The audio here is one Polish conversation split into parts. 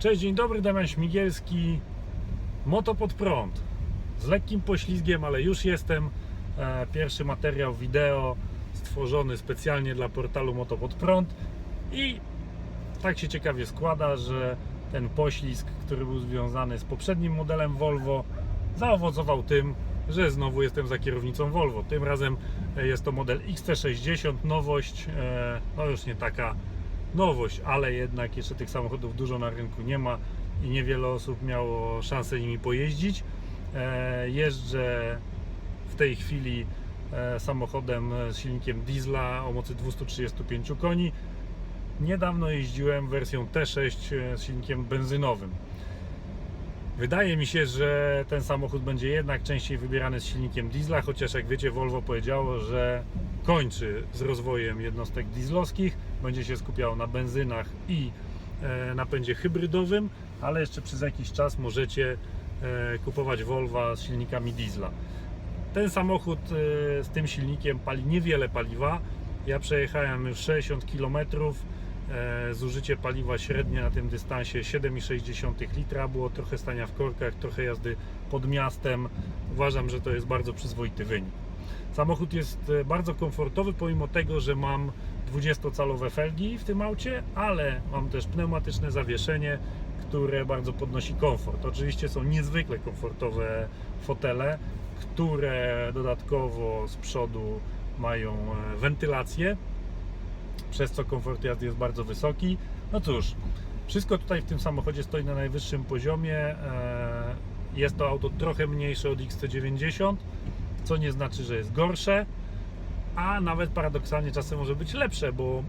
Cześć, dzień dobry, Damian Śmigielski. Moto pod prąd. Z lekkim poślizgiem, ale już jestem. E, Pierwszy materiał wideo stworzony specjalnie dla portalu Moto pod prąd. I tak się ciekawie składa, że ten poślizg, który był związany z poprzednim modelem Volvo, zaowocował tym, że znowu jestem za kierownicą Volvo. Tym razem e, jest to model XT60, nowość, e, no już nie taka nowość, ale jednak jeszcze tych samochodów dużo na rynku nie ma i niewiele osób miało szansę nimi pojeździć. E, Jeżdżę w tej chwili e, samochodem z silnikiem diesla o mocy 235 koni. Niedawno jeździłem wersją T6 e, z silnikiem benzynowym. Wydaje mi się, że ten samochód będzie jednak częściej wybierany z silnikiem diesla, chociaż jak wiecie Volvo powiedziało, że kończy z rozwojem jednostek dieslowskich, będzie się skupiało na benzynach i e, napędzie hybrydowym, ale jeszcze przez jakiś czas możecie e, kupować Volvo z silnikami diesla. Ten samochód e, z tym silnikiem pali niewiele paliwa. Ja przejechałem już 60 km. Zużycie paliwa średnie na tym dystansie 7,6 litra. Było trochę stania w korkach, trochę jazdy pod miastem. Uważam, że to jest bardzo przyzwoity wynik. Samochód jest bardzo komfortowy, pomimo tego, że mam 20-calowe felgi w tym aucie, ale mam też pneumatyczne zawieszenie, które bardzo podnosi komfort. Oczywiście są niezwykle komfortowe fotele, które dodatkowo z przodu mają e, wentylację, przez co komfort jazdy jest bardzo wysoki. No cóż, wszystko tutaj w tym samochodzie stoi na najwyższym poziomie. E, Jest to auto trochę mniejsze od XC90, co nie znaczy, że jest gorsze, a nawet paradoksalnie czasem może być lepsze, bo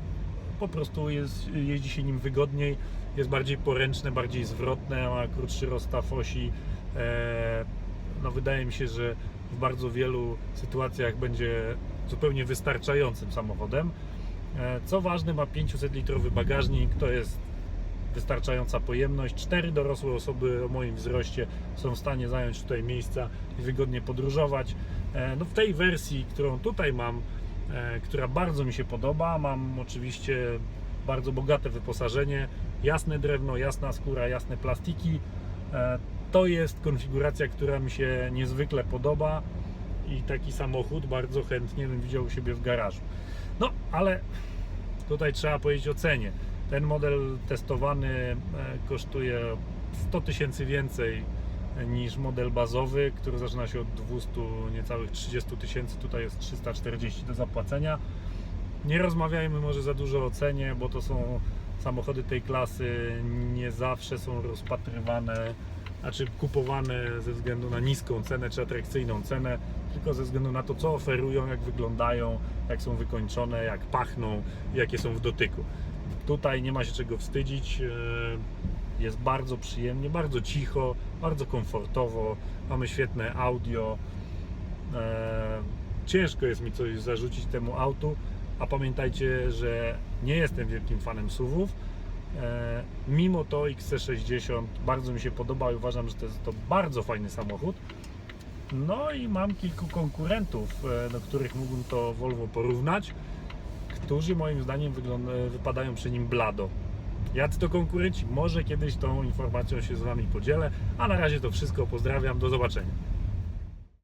po prostu jest, jeździ się nim wygodniej, jest bardziej poręczne, bardziej zwrotne, ma krótszy rozstaw osi. E, No wydaje mi się, że w bardzo wielu sytuacjach będzie zupełnie wystarczającym samochodem. E, Co ważne, ma 500 litrowy bagażnik, to jest wystarczająca pojemność. Cztery dorosłe osoby o moim wzroście są w stanie zająć tutaj miejsca i wygodnie podróżować. E, No w tej wersji, którą tutaj mam, e, która bardzo mi się podoba, mam oczywiście bardzo bogate wyposażenie, jasne drewno, jasna skóra, jasne plastiki. E, To jest konfiguracja, która mi się niezwykle podoba i taki samochód bardzo chętnie bym widział u siebie w garażu. No, ale tutaj trzeba powiedzieć o cenie. Ten model testowany kosztuje 100 tysięcy więcej niż model bazowy, który zaczyna się od 200, niecałych 30 tysięcy. Tutaj jest 340 do zapłacenia. Nie rozmawiajmy może za dużo o cenie, bo to są samochody tej klasy, nie zawsze są rozpatrywane, znaczy kupowane ze względu na niską cenę czy atrakcyjną cenę, tylko ze względu na to, co oferują, jak wyglądają, jak są wykończone, jak pachną, jakie są w dotyku. Tutaj nie ma się czego wstydzić. Jest bardzo przyjemnie, bardzo cicho, bardzo komfortowo. Mamy świetne audio. E, Ciężko jest mi coś zarzucić temu autu, a pamiętajcie, że nie jestem wielkim fanem SUVów. E, Mimo to XC60 bardzo mi się podoba i uważam, że to jest to bardzo fajny samochód. No i mam kilku konkurentów, e, do których mógłbym to Volvo porównać, którzy moim zdaniem wypadają przy nim blado. Jacy to konkurenci? Może kiedyś tą informacją się z Wami podzielę, a na razie to wszystko. Pozdrawiam, do zobaczenia.